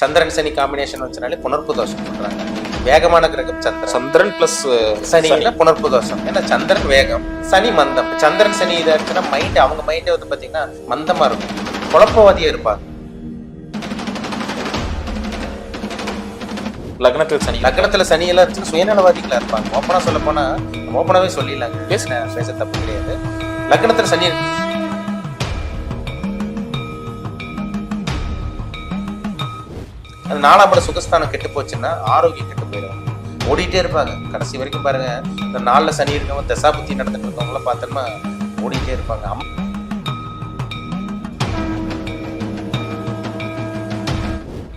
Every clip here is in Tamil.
சந்திரன் சனி காம்பினேஷன் வச்சனாலே புனர்ப்பு தோஷம் சொல்றாங்க. வேகமான கிரகம் சந்திரன். சந்திரன் பிளஸ் சனியில புனர்ப்பு தோஷம். ஏன்னா சந்திரன் வேகம் சனி மந்தம். சந்திரன் சனி இதாச்சுன்னா மைண்ட் அவங்க மைண்டே வந்து பாத்தீங்கன்னா மந்தமா இருக்கும். குழப்பவாதியா இருப்பாங்க. லக்னத்தில் சனி. லக்னத்துல சனி எல்லாம் இருந்துச்சுன்னா சுயநலவாதிகளா இருப்பாங்க. ஓப்பனா சொல்ல போனா ஓப்பனாவே சொல்லிடலாங்க. பேசுன பேச தப்பு கிடையாது. லக்னத்துல சனி நாலாம் சுகஸ்தானம் கெட்டு போச்சுன்னா ஆரோக்கியம் கெட்டு போயிடும் ஓடிட்டே இருப்பாங்க. கடைசி வரைக்கும் பாருங்க இந்த நாளில் சனி இருக்கவங்க தசாபுத்தி நடந்துட்டு இருக்கவங்களாம் பார்த்தோம்னா ஓடிட்டே இருப்பாங்க. அம்-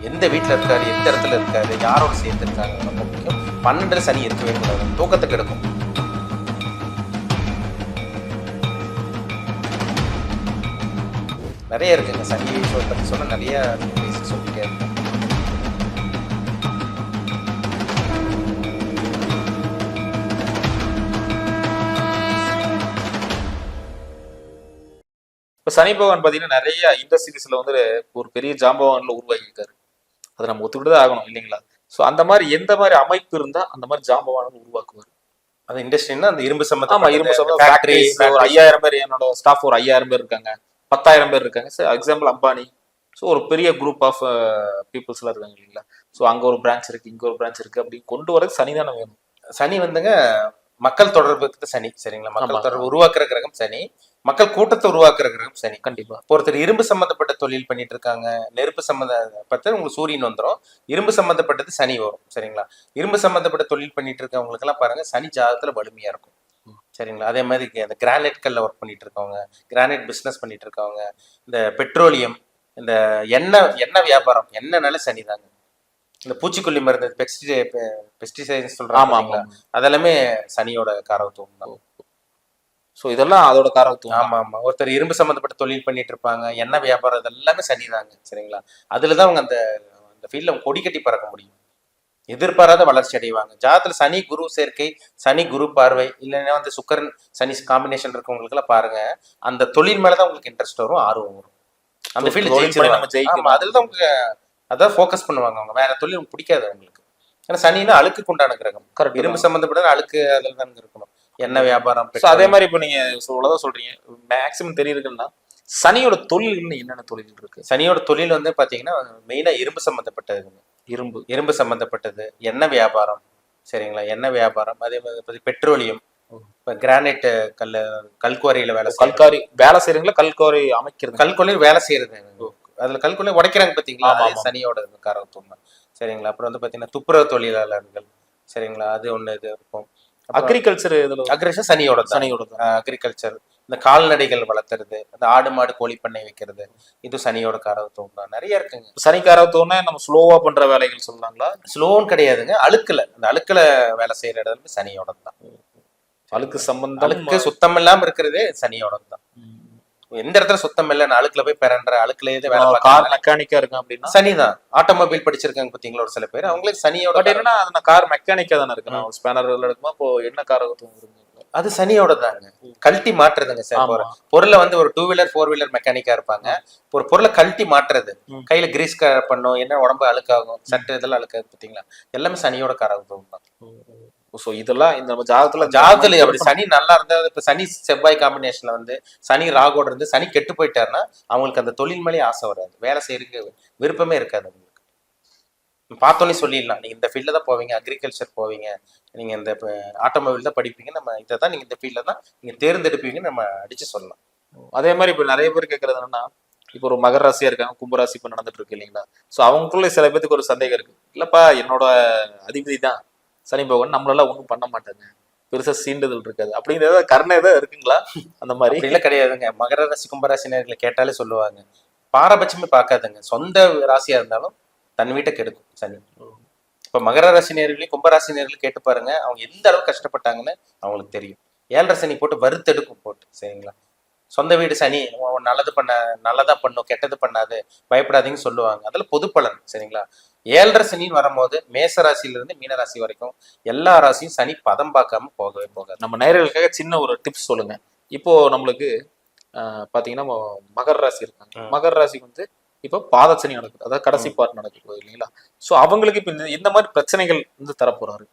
எந்த வீட்டில் இருக்காரு எந்த இடத்துல இருக்காரு யாரோட சேர்த்து இருக்காங்க ரொம்ப முக்கியம். பன்னெண்டுல சனி இருக்கவே கூடாது தூக்கத்தை கெடுக்கும். நிறைய இருக்குங்க. சனி ஈஸ்வரை பற்றி நிறைய சொல்லிட்டே இருக்கு சனி பகவான் பாத்தீங்கன்னா நிறைய இண்டஸ்ட்ரீஸ்ல வந்து ஒரு பெரிய ஜாம்பவான்ல உருவாகி இருக்காரு அதை நம்ம ஒத்துக்கிட்டு தான் ஆகணும் இல்லைங்களா? சோ அந்த மாதிரி எந்த மாதிரி அமைப்பு இருந்தா அந்த மாதிரி ஜாம்பவான் உருவாக்குவார்? அந்த இண்டஸ்ட்ரின்னா அந்த இரும்பு சம்பந்தம் ஆமா இரும்பு சம்பளம் ஃபேக்டரி ஒரு ஐயாயிரம் பேர் என்னோட ஸ்டாஃப் ஒரு ஐயாயிரம் பேர் இருக்காங்க பத்தாயிரம் பேர் இருக்காங்க. Sir example Ambani. ஸோ ஒரு பெரிய குரூப் ஆஃப் பீப்புள்ஸ்லாம் இருக்காங்க இல்லைங்களா? ஸோ அங்க ஒரு பிரான்ச் இருக்கு இங்க ஒரு பிரான்ச் இருக்கு அப்படி கொண்டு வரது சனிதானே வேணும். சனி வந்துங்க மக்கள் தொடர்புக்கு சனி சரிங்களா? மக்கள். தொடர்பு உருவாக்குற கிரகம் சனி. மக்கள் கூட்டத்தை உருவாக்குற கிரகம் சனி. கண்டிப்பா. ஒருத்தர் இரும்பு சம்பந்தப்பட்ட தொழில் பண்ணிட்டு இருக்காங்க நெருப்பு சம்பந்தப்பட்ட உங்களுக்கு சூரியன் வந்துடும் இரும்பு சம்பந்தப்பட்டது சனி வரும் சரிங்களா? இரும்பு சம்பந்தப்பட்ட தொழில் பண்ணிட்டு இருக்கவங்களுக்கு எல்லாம் பாருங்க சனி ஜாதகத்துல வலிமையா இருக்கும். சரிங்களா? அதே மாதிரி அந்த கிரானைட் கல்ல ஒர்க் பண்ணிட்டு இருக்கவங்க கிரானைட் பிசினஸ் பண்ணிட்டு இருக்கவங்க இந்த பெட்ரோலியம் இந்த எண்ணெய் எண்ணெய் வியாபாரம் எண்ணெய்னால சனி தாங்க. இந்த பூச்சிக்கொல்லி மருந்து பெஸ்டி பெஸ்டிசைட்ஸ் சொல்றாங்க அதெல்லாமே சனியோட காரகத்துவம் தான். ஸோ இதெல்லாம் அதோட காரகத்துவம் ஆமா ஆமா. ஒருத்தர் இரும்பு சம்பந்தப்பட்ட தொழில் பண்ணிட்டு இருப்பாங்க எண்ணெய் வியாபாரம் இது எல்லாமே சனிதாங்க சரிங்களா அதுலதான் அவங்க அந்த அந்த ஃபீல்ட்ல அவங்க கொடி கட்டி பறக்க முடியும். எதிர்பாராத வளர்ச்சி அடைவாங்க. ஜாதத்துல சனி குரு சேர்க்கை சனி குரு பார்வை இல்லைன்னா வந்து சுக்கரன் சனி காம்பினேஷன் இருக்கவங்களுக்கு எல்லாம் பாருங்க அந்த தொழில் மேலதான் உங்களுக்கு இன்ட்ரெஸ்ட் வரும் ஆர்வம் வரும். அந்த ஃபீல்ட். ஜெயிக்கணும். அதுல தான் உங்களுக்கு அதான் ஃபோக்கஸ் பண்ணுவாங்க அவங்க. வேற தொழில் பிடிக்காது அவங்களுக்கு. ஏன்னா சனினா அழுக்குக்கு உண்டான கிரகம். கரெக்ட் இரும்பு சம்பந்தப்பட்ட அழுக்கு அதில் தான் இருக்கணும். எண்ணெய் வியாபாரம் ஸோ அதே மாதிரி இப்போ நீங்க சொல்லதான் சொல்றீங்க. மேக்ஸிமம் தெரியுதுன்னா சனியோட தொழில்கள்னு என்னென்ன தொழில்கள் இருக்கு? சனியோட தொழில் வந்து பாத்தீங்கன்னா மெயினா இரும்பு சம்பந்தப்பட்டதுங்க. இரும்பு. இரும்பு சம்பந்தப்பட்டது எண்ணெய் வியாபாரம் சரிங்களா? எண்ணெய் வியாபாரம் அதே மாதிரி பெட்ரோலியம் இப்போ கிரானைட் கல் கல்குவாரியில வேலை. கல்காரி வேலை செய்யறீங்களா கல்காரி அமைக்கிறது. கல்குவாரி வேலை செய்யறது. அதுல கல்குவாரி உடைக்கிறாங்க பாத்தீங்களா. சனியோட காரகத்துவம் தான் சரிங்களா? அப்புறம் வந்து பாத்தீங்கன்னா துப்புரவு தொழிலாளர்கள் சரிங்களா? அது ஒண்ணு இது இருக்கும். அக்ரிகல்ச்சர் இதுல அக்ரேஷன் சனியோட சனியோட அக்ரிகல்ச்சர். இந்த கால்நடைகள் வளர்த்துறது இந்த ஆடு மாடு கோழி பண்ணை வைக்கிறது இது சனியோட காரகத்துவம் தான். நிறைய இருக்குங்க. சனிக்காரத்தோன்னே நம்ம ஸ்லோவா பண்ற வேலைகள் சொல்லலாங்களா ஸ்லோன்னு கிடையாதுங்க. அழுக்குல அந்த அழுக்குல வேலை செய்யற இடத்துல சனியோட தான் அழுக்கு சம்பந்தம் அழுக்கு சுத்தம் இல்லாம இருக்கிறதே சனியோட தான் எந்த இடத்துல சுத்தம் இல்லைன்னு அழுக்குல போய் பெறன்ற அழுக்குல எது வேலை கார் மெக்கானிக்கா இருக்கு அப்படின்னா? சனி தான் ஆட்டோமொபைல் படிச்சிருக்காங்க பாத்தீங்களா ஒரு சில பேர். அவங்களுக்கு சனியோட பட் என்னன்னா அது நான் கார் மெக்கானிக்கா தானே இருக்கு நான் ஸ்பேனர் எடுக்குமா இப்போ என்ன வருங்க அது சனியோட தாங்க. கழட்டி மாற்றுறதுங்க சார் பொருளை. வந்து ஒரு டூ வீலர் ஃபோர் வீலர் மெக்கானிக்கா இருப்பாங்க ஒரு பொருளை கழட்டி மாற்றுறது. கையில கிரீஸ் பண்ணும் என்ன உடம்பு அழுக்காகும் சட்டை இதெல்லாம் அழுக்காது பாத்தீங்களா எல்லாமே சனியோட காரகத்துவம் தான் சோ இதெல்லாம் இந்த நம்ம ஜாதகத்துல ஜாதத்துல அப்படி சனி நல்லா இருந்தா இப்ப சனி செவ்வாய் காம்பினேஷன்ல வந்து சனி ராகோட இருந்து சனி கெட்டு போயிட்டாருன்னா அவங்களுக்கு அந்த தொழில் மேலே ஆசை வராது. வேலை செய்யறதுக்கு விருப்பமே இருக்காது அவங்களுக்கு. பார்த்தோன்னே சொல்லிடலாம். நீங்க இந்த ஃபீல்ட்ல தான் போவீங்க அக்ரிகல்ச்சர் போவீங்க நீங்க இந்த ஆட்டோமொபைல் தான் படிப்பீங்க நம்ம இதை தான் நீங்க இந்த ஃபீல்ட்ல தான் நீங்க தேர்ந்தெடுப்பீங்கன்னு நம்ம அடிச்சு சொல்லலாம். அதே மாதிரி இப்ப நிறைய பேர் கேக்குறது என்னன்னா இப்போ ஒரு மகர ராசியா இருக்காங்க கும்பராசி இப்ப நடந்துட்டு இருக்கு இல்லைங்களா? சோ அவங்களுக்குள்ள சில பேத்துக்கு ஒரு சந்தேகம் இருக்கு. இல்லப்பா என்னோட அதிபதி தான். சனி பகவான் நம்மளால ஒன்றும் பண்ண மாட்டாங்க. பெருசா சீண்டுதல் இருக்காது. அப்படிங்கறத கருணை ஏதாவது இருக்குங்களா? அந்த மாதிரி. இல்லை கிடையாதுங்க. மகர ராசி கும்பராசி நேர்களை கேட்டாலே சொல்லுவாங்க. பாரபட்சமே பார்க்காதுங்க. சொந்த ராசியா இருந்தாலும் தன் வீட்டை கெடுக்கும் சனி. இப்ப மகர ராசி நேர்களையும் கும்பராசி நேர்களையும் கேட்டு பாருங்க. அவங்க எந்த அளவுக்கு கஷ்டப்பட்டாங்கன்னு அவங்களுக்கு தெரியும். ஏழரை சனி போட்டு வறுத்தெடுக்கும் போட்டு சரிங்களா? சொந்த வீடு சனி. உன் நல்லது பண்ண நல்லதா பண்ணும் கெட்டது பண்ணாது பயப்படாதீங்கன்னு சொல்லுவாங்க. அதில் பொது பலன் சரிங்களா? ஏழரை சனின்னு வரும்போது மேச ராசியில இருந்து மீன ராசி வரைக்கும் எல்லா ராசியும் சனி பதம் பார்க்காம போகவே போகாது. நம்ம நேயர்களுக்காக சின்ன ஒரு டிப்ஸ் சொல்லுங்க. இப்போ நம்மளுக்கு ம- மகர ராசி இருக்காங்க. மகர ராசிக்கு வந்து இப்போ பாதச்சனி நடக்குது. அதாவது கடைசி பார்ட் நடக்குது இல்லைங்களா? சோ அவங்களுக்கு இப்ப இந்த- மாதிரி பிரச்சனைகள் வந்து தரப்போறாரு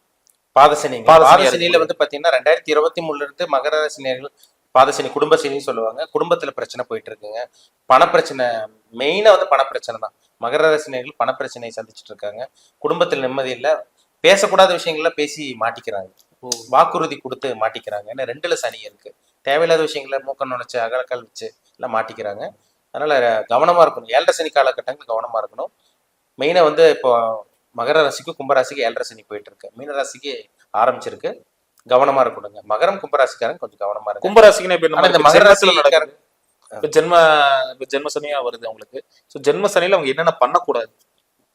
பாதசனி பாதசனியா பாதசனியில. வந்து பாத்தீங்கன்னா ரெண்டாயிரத்தி இருபத்தி மூணுல இருந்து மகர ராசினியர்கள் பாதசனி குடும்ப சனின்னு சொல்லுவாங்க. குடும்பத்துல பிரச்சனை போயிட்டு இருக்குங்க. பணப்பிரச்சனை மெயினா வந்து பணப்பிரச்சனை தான். மகர ராசினியர்கள் பணப்பிரச்சனையை சந்திச்சுட்டு இருக்காங்க குடும்பத்துல நிம்மதி இல்ல. பேசக்கூடாத விஷயங்கள்ல பேசி மாட்டிக்கிறாங்க. வாக்குறுதி கொடுத்து மாட்டிக்கிறாங்க. ஏன்னா ரெண்டுல சனி இருக்கு. தேவையில்லாத விஷயங்கள மூக்க நுழைச்சு அகலக்கால் வச்சு எல்லாம் மாட்டிக்கிறாங்க. அதனால கவனமா இருக்கணும். ஏழரை சனி காலகட்டங்கள் கவனமா இருக்கணும். மெயினா வந்து இப்போ மகர ராசிக்கு கும்பராசிக்கு ஏழரை சனி போயிட்டு இருக்கு மீன ராசிக்கு ஆரம்பிச்சிருக்கு. கவனமா இருக்கணுங்க. மகரம் கும்பராசிக்காரங்க கொஞ்சம் கவனமா இருக்கு கும்பராசிக்குன்னு இப்ப இந்த மகர ராசிக்காரங்க நடக்குது. இப்ப ஜென்ம இப்ப ஜென்ம சனியா வருது அவங்களுக்கு. சோ ஜென்ம சனியில அவங்க என்னென்ன பண்ணக்கூடாது?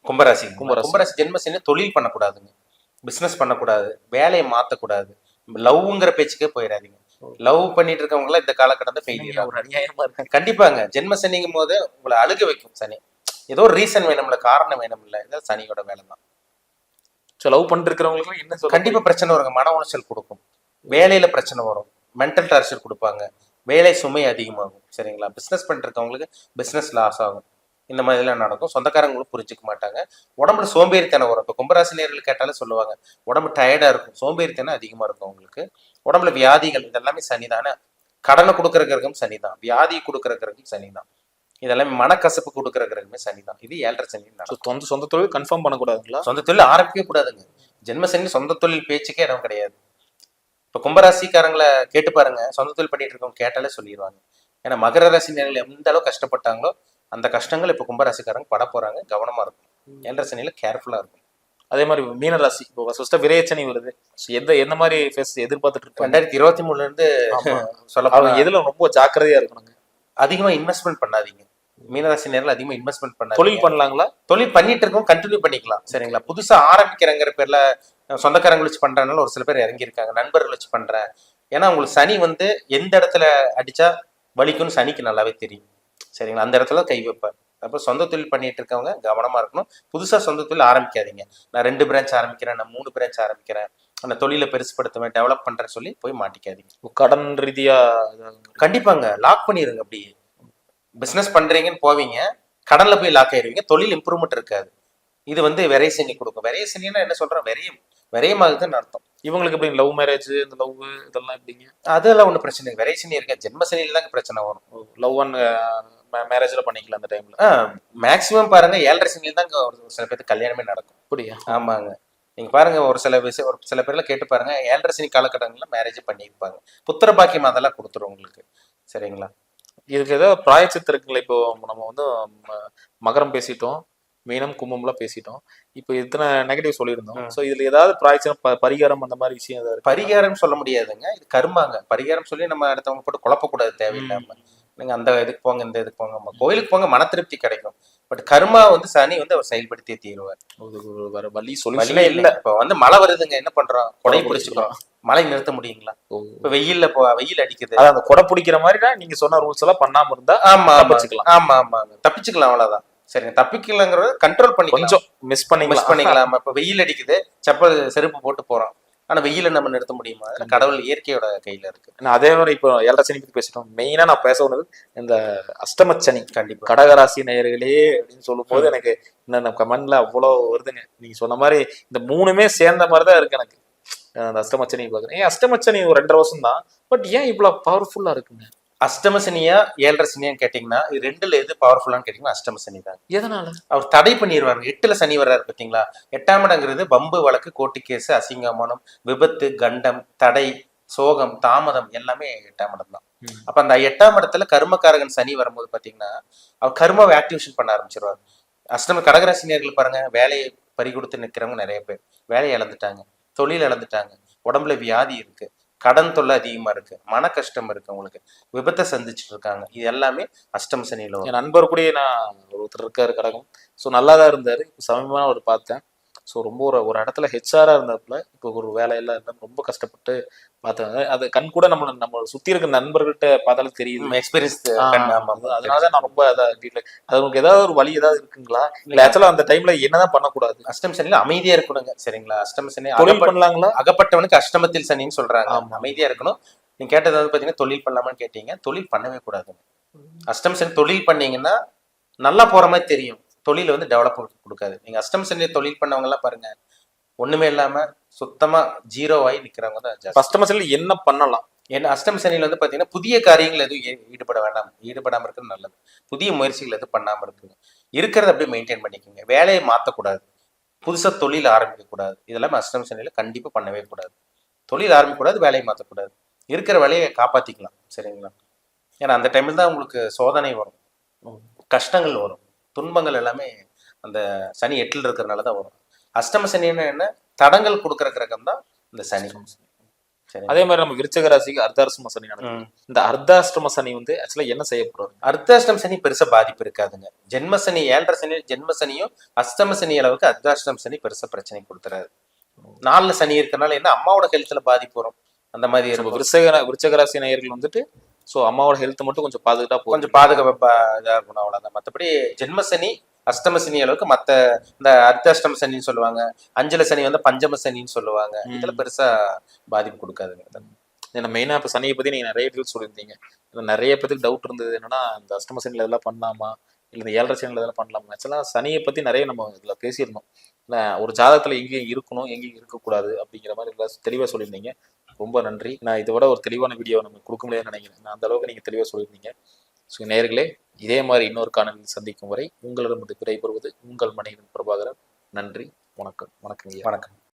கும்பராசி கும்பராசி. கும்பராசி ஜென்ம தொழில் பண்ணக்கூடாதுங்க. பிசினஸ் பண்ணக்கூடாது. வேலையை மாத்தக்கூடாது. லவ்ங்கிற பேச்சுக்கே போயிடாதீங்க. லவ் பண்ணிட்டு இருக்கவங்க இந்த காலகட்டத்தை ஃபெயிலியர் ஒரு அநியாயமா இருக்கு கண்டிப்பாங்க. ஜென்ம சனிங்கும் போது உங்களை அழுக வைக்கும் சனி. ஏதோ ரீசன் வேணும்ல காரணம் வேணும்ல இதான் சனியோட வேலை தான் சோ லவ் பண்ணிட்டு இருக்கிறவங்களுக்கு என்ன கண்டிப்பா பிரச்சனை வருங்க. மன உளைச்சல் கொடுக்கும். வேலையில பிரச்சனை வரும். மென்டல் டார்ச்சர் கொடுப்பாங்க. வேலை சுமை அதிகமாகும் சரிங்களா? பிசினஸ் பண்ணிட்டு இருக்கவங்களுக்கு பிசினஸ் லாஸ் ஆகும். இந்த மாதிரிலாம் நடக்கும். சொந்தக்காரங்களும் புரிஞ்சுக்க மாட்டாங்க. உடம்புல சோம்பேறித்தனம் வரும். இப்போ கும்பராசினியர்கள் கேட்டாலே சொல்லுவாங்க உடம்பு டயர்டா இருக்கும். சோம்பேறித்தனம் அதிகமா இருக்கும் உங்களுக்கு. உடம்புல வியாதிகள் இதெல்லாமே சனிதானே கடனை கொடுக்குற கிரகம் சனிதான். வியாதி கொடுக்குற கிரகம் சனிதான். இதெல்லாமே மனக்கசப்பு கொடுக்குற கிரகமே சனிதான். இது ஏழரை சனி சொந்த சொந்த தொழில் கன்ஃபார்ம் பண்ணக்கூடாதுங்களா? சொந்த தொழில் ஆரம்பிக்கவே கூடாதுங்க. ஜென்மசனி சொந்த தொழில் பேச்சுக்கே இடம் கிடையாது. இப்ப கும்பராசிக்காரங்களை கேட்டு பாருங்க. சொந்த தொழில் பண்ணிட்டு இருக்கவங்க கேட்டாலே சொல்லிடுவாங்க ஏன்னா மகர ராசினியர்கள் எந்த அளவு கஷ்டப்பட்டாங்களோ அந்த கஷ்டங்கள் இப்ப கும்பராசிக்காரங்க பட போறாங்க. கவனமா இருக்கும் ஏழரை சனியில கேர்ஃபுல்லா இருக்கும் அதே மாதிரி மீன ராசி இப்போ ஃபர்ஸ்ட் விரையச்சனி வருது. எந்த எந்த மாதிரி ஃபேஸ் எதிர்பார்த்துட்டு இருப்பாங்க ரெண்டாயிரத்தி இருபத்தி மூணுல இருந்து சொல்ல அவங்க எதுல ரொம்ப ஜாக்கிரதையா இருக்கணுங்க? அதிகமா இன்வெஸ்ட்மெண்ட் பண்ணாதீங்க. மீனராசி நேரில் அதிகமா இன்வெஸ்ட்மெண்ட் பண்ணாதீங்க. தொழில் பண்ணலாங்களா? தொழில் பண்ணிட்டு இருக்கோம் கண்டினியூ பண்ணிக்கலாம். சரிங்களா? புதுசா ஆரம்பிக்கிறங்கிற பேர்ல அஹ், சொந்தக்காரங்க வச்சு பண்றதுனால ஒரு சில பேர் இறங்கியிருக்காங்க நண்பர்கள் வச்சு பண்றேன் ஏன்னா உங்களுக்கு சனி வந்து எந்த இடத்துல அடிச்சா வலிக்கும்னு சனிக்கு நல்லாவே தெரியும். சரிங்களா? அந்த இடத்துல கை வைப்பார். அப்போ சொந்த தொழில் பண்ணிட்டு இருக்கவங்க கவனமா இருக்கணும். புதுசா சொந்த தொழில் ஆரம்பிக்காதீங்க. நான் ரெண்டு பிரான்ச் ஆரம்பிக்கிறேன் நான் மூணு பிரான்ச் ஆரம்பிக்கிறேன். அந்த தொழிலை பெருசுப்படுத்துவேன் டெவலப் பண்றேன்னு சொல்லி போய் மாட்டிக்காதீங்க. கடன் ரீதியா கண்டிப்பாங்க. லாக் பண்ணிடுங்க அப்படியே பிசினஸ் பண்றீங்கன்னு போவீங்க. கடன்ல போய் லாக் ஆயிருவீங்க. தொழில் இம்ப்ரூவ்மெண்ட் இருக்காது. இது வந்து விரை சனி கொடுக்கும். விரை சனின்னா என்ன சொல்றோம்? விரையும் விரயமாகுதுன்னு அர்த்தம். இவங்களுக்கு எப்படி லவ் மேரேஜ் இந்த லவ் இதெல்லாம் எப்படிங்க? அதெல்லாம் ஒன்றும் பிரச்சனை இல்லை. விரை சனி இருக்க? ஜென்ம சனியில தாங்க பிரச்சனை வரும். லவ் அண்ட் மேரேஜ்ல பண்ணிக்கலாம் அந்த டைம்ல மேக்சிமம் பாருங்க ஏழரை சனியில் தாங்க ஒரு சில பேருக்கு கல்யாணமே நடக்கும். அப்படியா? ஆமாங்க. நீங்க பாருங்க ஒரு சில விஷயம் ஒரு சில பேர்ல கேட்டு பாருங்க ஏழரை சனி காலகட்டங்கள்ல மேரேஜ் பண்ணியிருப்பாங்க. புத்திர பாக்கியம் அதெல்லாம் கொடுத்துரும் உங்களுக்கு. சரிங்களா? இதுக்கு ஏதாவது பிராயச்சித்து இருக்குங்களா இப்போ நம்ம வந்து மகரம் பேசிட்டோம் மீனம் கும்பம்லாம் பேசிட்டோம். இப்போ இத்தனை நெகட்டிவ் சொல்லியிருந்தோம். ஸோ இதுல ஏதாவது பிராயச்சிரம் ப- பரிகாரம் அந்த மாதிரி விஷயம் ஏதாவது? பரிகாரம் சொல்ல முடியாதுங்க. இது கருமாங்க. பரிகாரம் சொல்லி நம்ம அடுத்தவங்க போட்டு குழப்பக்கூடாது தேவையில்லாம. நீங்க அந்த இதுக்கு போங்க இந்த இதுக்கு போங்க நம்ம கோயிலுக்கு போங்க மன திருப்தி கிடைக்கும். பட் கர்மா வந்து சனி வந்து அவர் செயல்படுத்தியே தீருவார். வழி சொல்யூஷனே இல்ல. இப்ப வந்து மழை வருதுங்க. என்ன பண்றோம்? கொடை கொடை பிடிச்சிக்கிறோம். மழை நிறுத்த முடியுங்களா? ஓ. இப்ப வெயில்ல போ வெயில் அடிக்குது. அதான் அந்த கொடை பிடிக்கிற மாதிரினா நீங்க சொன்ன ரூல்ஸ் எல்லாம் பண்ணாம இருந்தா ஆமா ஆமா. தப்பிச்சுக்கலாம். ஆமா ஆமா. தப்பிச்சுக்கலாம் அவ்வளவுதான். சரிங்க. தப்பிக்கலங்கிறத கண்ட்ரோல் பண்ணிக்கலாம். கொஞ்சம் மிஸ் பண்ணி மிஸ் பண்ணிக்கலாம். இப்ப வெயில் அடிக்குது. செப்பல் செருப்பு போட்டு போறோம். ஆனா வெயில நம்ம நிறுத்த முடியுமா? கடவுள் இயற்கையோட கையில இருக்கு. நான் அதே மாதிரி இப்போ ஏழரை சனி பத்தி பேசிட்டோம். மெயினா நான் பேச வந்தது இந்த அஷ்டமச்சனி கண்டிப்பா. கடகராசி நேயர்களே அப்படின்னு சொல்லும் போது எனக்கு இந்த கமெண்ட்ல அவ்வளவு வருதுங்க. நீங்க சொன்ன மாதிரி இந்த மூணுமே சேர்ந்த மாதிரி தான் இருக்கு எனக்கு. அந்த அஷ்டமச்சனி பாக்குறேன் ஏன் அஷ்டமச்சனி ஒரு ரெண்டரை வருஷம் தான் பட் ஏன் இவ்வளவு பவர்ஃபுல்லா இருக்குங்க? அஷ்டம சனியா ஏழரை சனியான்னு கேட்டீங்கன்னா ரெண்டுல எது பவர்ஃபுல்லான்னு கேட்டீங்கன்னா அஷ்டம சனி தான். எதனால? அவர் தடை பண்ணிடுவாரு எட்டுல சனி வர்றாரு பாத்தீங்களா? எட்டாம் இடங்கிறது பம்பு வழக்கு கோர்ட்டு கேஸ் அசிங்கமானம் விபத்து கண்டம் தடை சோகம் தாமதம் எல்லாமே எட்டாம் இடம் தான். அப்ப அந்த எட்டாம் இடத்துல கர்மக்காரகன் சனி வரும்போது பாத்தீங்கன்னா அவர் கர்மாவை ஆக்டிவேஷன் பண்ண ஆரம்பிச்சிருவார். அஷ்டம கடகராசினியர்கள் பாருங்க வேலையை பறி கொடுத்து நிக்கிறவங்க நிறைய பேர். வேலையை இழந்துட்டாங்க. தொழில் இழந்துட்டாங்க. உடம்புல வியாதி இருக்கு. கடன் தொல்லை அதிகமா இருக்கு. மன கஷ்டம் இருக்கு உங்களுக்கு. விபத்தை சந்திச்சுட்டு இருக்காங்க. இது எல்லாமே அஷ்டம் சனியில என் நண்பர் கூட நான் ஒருத்தர் இருக்காரு கடகம். ஸோ நல்லா தான் இருந்தாரு. இப்போ சமீபமாக ஒரு பார்த்தேன். ஸோ ரொம்ப ஒரு ஒரு இடத்துல ஹெச்ஆரா இருந்தாப்புல இப்போ ஒரு வேலையெல்லாம் இருந்தா ரொம்ப கஷ்டப்பட்டு பார்த்தாங்க அது கண் கூட நம்ம நம்ம சுத்தி இருக்க நண்பர்கள்ட்ட பார்த்தாலே தெரியுது. எக்ஸ்பீரியன்ஸ் அதனால தான் நான் ரொம்ப அதா அது உங்களுக்கு ஏதாவது ஒரு வழி ஏதாவது இருக்குங்களா? இல்ல. ஆக்சுவலா அந்த டைம்ல என்னதான் பண்ணக்கூடாது? அஷ்டம சனியில அமைதியா இருக்கணுங்க. சரிங்களா? அஷ்டம சனி தொழில் பண்ணலாங்களா? அகப்பட்டவனுக்கு அஷ்டமத்தில் சனின்னு சொல்றாங்க. ஆமா. அமைதியா இருக்கணும். நீங்க கேட்டது வந்து பாத்தீங்கன்னா தொழில் பண்ணலாமான்னு கேட்டீங்க. தொழில் பண்ணவே கூடாதுங்க. அஷ்டம சனி தொழில் பண்ணீங்கன்னா நல்லா போற மாதிரி தெரியும். தொழில வந்து டெவலப் கொடுக்காது. நீங்க அஷ்டம சனி தொழில் பண்ணவங்க எல்லாம் பாருங்க. ஒண்ணுமே இல்லாம சுத்தமா ஜீரோ ஆகி நிக்கிறவங்க தான் கஸ்டமர்ஸ்ல என்ன பண்ணலாம்? ஏன்னா அஷ்டம சனியில வந்து பாத்தீங்கன்னா புதிய காரியங்கள் எதுவும் ஈடுபட வேண்டாம். ஈடுபடாம இருக்கிறது நல்லது. புதிய முயற்சிகள் எதுவும் பண்ணாம இருக்குங்க இருக்கிறத அப்படியே மெயின்டைன் பண்ணிக்கோங்க. வேலையை மாத்தக்கூடாது. புதுசா தொழில் ஆரம்பிக்க கூடாது இதெல்லாம் அஷ்டம சனியில கண்டிப்பா பண்ணவே கூடாது. தொழில் ஆரம்பிக்க கூடாது வேலையை மாத்தக்கூடாது. இருக்கிற வேலையை காப்பாத்திக்கலாம். சரிங்களா? ஏன்னா அந்த டைமில் தான் உங்களுக்கு சோதனை வரும். கஷ்டங்கள் வரும். துன்பங்கள் எல்லாமே அந்த சனி எட்டில் இருக்கிறனால தான் வரும். அஷ்டம சனின்னா என்ன? தடங்கள் கொடுக்குற கிரகம் தான் இந்த சனி. அதே மாதிரி நம்ம விருச்சக ராசிக்கு அர்த்தாஷ்டம சனி நடக்கும். இந்த அர்த்தாஷ்டம சனி வந்து ஆக்சுவலா என்ன செய்ய போறாரு? அர்த்தாஷ்டம் சனி பெருசா பாதிப்பு இருக்காதுங்க. ஜென்ம சனி ஏழரை சனி ஜென்ம சனியும் அஷ்டம சனி அளவுக்கு அர்த்தாஷ்டம் சனி பெருசா பிரச்சனை கொடுத்துறாரு. நாலுல சனி இருக்கறனால என்ன? அம்மாவோட ஹெல்த்ல பாதிப்பு வரும். அந்த மாதிரி விருச்சக விருச்சக ராசி நேயர்கள் வந்துட்டு சோ அம்மாவோட ஹெல்த் மட்டும் கொஞ்சம் பாதுகாட்டா போகும் கொஞ்சம் பாதுகாப்பா இதா இருக்கணும் அவ்வளவுதான். மத்தபடி ஜென்ம சனி அஷ்டம சனி அளவுக்கு மத்த இந்த அர்த்தாஷ்டம சனின்னு சொல்லுவாங்க அஞ்சல சனி வந்து பஞ்சம சனின்னு சொல்லுவாங்க. இதுல பெருசா பாதிப்பு கொடுக்காதுங்க. ஏன்னா மெயினா இப்ப சனியை பத்தி நீங்க நிறைய டீல் சொல்லியிருந்தீங்க. நிறைய பேருக்கு டவுட் இருந்தது. என்னன்னா இந்த அஷ்டம சனியில இதெல்லாம் பண்ணலாமா? இல்ல இந்த ஏழரை சனியில இதெல்லாம் பண்ணலாமா? ஆக்சுவலா சனியை பத்தி நிறைய நம்ம இதுல பேசியிருந்தோம். இல்ல ஒரு ஜாதகத்துல எங்கேயும் இருக்கணும் எங்கேயும் இருக்கக்கூடாது அப்படிங்கிற மாதிரி தெளிவா சொல்லியிருந்தீங்க. ரொம்ப நன்றி. நான் இதை விட ஒரு தெளிவான வீடியோ நம்ம கொடுக்க முடியாதுன்னு நினைக்கிறேன். நான் அந்த அளவுக்கு நீங்க தெளிவாக சொல்லியிருந்தீங்க. ஸோ நேர்களே இதே மாதிரி இன்னொரு காணொலியில் சந்திக்கும் வரை உங்களிடம் விடைபெறுவது உங்கள் மனைவின் பிரபாகரன். நன்றி வணக்கம். வணக்கம் ஐயா. வணக்கம்.